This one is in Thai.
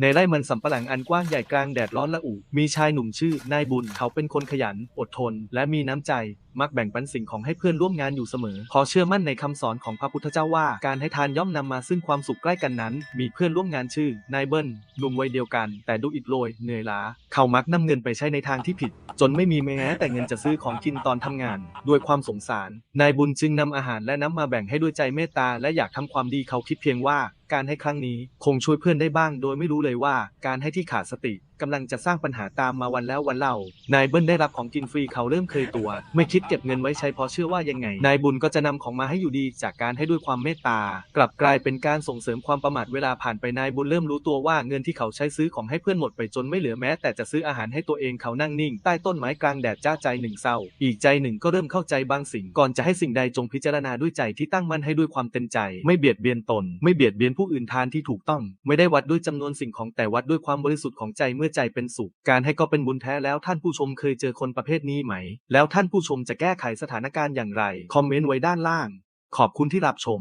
ในไร่มันสำปะหลังอันกว้างใหญ่กลางแดดร้อนละอุมีชายหนุ่มชื่อนายบุญ เขาเป็นคนขยัน อดทน และมีน้ำใจ มักแบ่งปันสิ่งของให้เพื่อนร่วมงานอยู่เสมอ ขอเชื่อมั่นในคำสอนของพระพุทธเจ้าว่า การให้ทานย่อมนำมาซึ่งความสุขใกล้กันนั้น มีเพื่อนร่วมงานชื่อนายเบิ้ลหนุ่มวัยเดียวกัน แต่ดูอิดโรยเหนื่อยล้า เขามักนำเงินไปใช้ในทางที่ผิด จนไม่มีแม้แต่เงินจะซื้อของกินตอนทำงาน ด้วยความสงสาร นายบุญจึงนำอาหารและน้ำมาแบ่งให้ด้วยใจเมตตาและอยากทำความดีเขาคิดเพียงว่าการให้ครั้งนี้คงช่วยเพื่อนได้บ้าง โดยไม่รู้เลยว่าการให้ที่ขาดสติกำลังจะสร้างปัญหาตามมาวันแล้ววันเล่า นายเบิ้ลได้รับของกินฟรีเขาเริ่มเคยตัว ไม่คิดเก็บเงินไว้ใช้เพราะเชื่อว่ายังไง นายบุญก็จะนำของมาให้อยู่ดีจากการให้ด้วยความเมตตา กลับกลายเป็นการส่งเสริมความประมาทเวลาผ่านไปนายบุญเริ่มรู้ตัวว่าเงินที่เขาใช้ซื้อของให้เพื่อนหมดไปจนไม่เหลือแม้ แต่จะซื้ออาหารให้ตัวเองเขานั่งนิ่ง ใต้ต้นไม้กลางแดดจ้าใจหนึ่งเศร้า อีกใจหนึ่งก็เริ่มเข้าใจบางสิ่งก่อนจะให้สิ่งใดจงพิจารณาด้วยใจที่ตั้งมั่นให้ด้วยความเต็มใจ ไม่เบียดเบียนตน ไม่เบียดเบียนผู้อื่นทานที่ถูกต้อง ไม่ได้วัดด้วยจำนวนสิ่งของแต่วัดด้วยความบริสุทธิ์ของใจเมื่อใจเป็นสุข การให้ก็เป็นบุญแท้แล้วท่านผู้ชมเคยเจอคนประเภทนี้ไหม แล้วท่านผู้ชมจะแก้ไขสถานการณ์อย่างไร คอมเมนต์ไว้ด้านล่าง ขอบคุณที่รับชม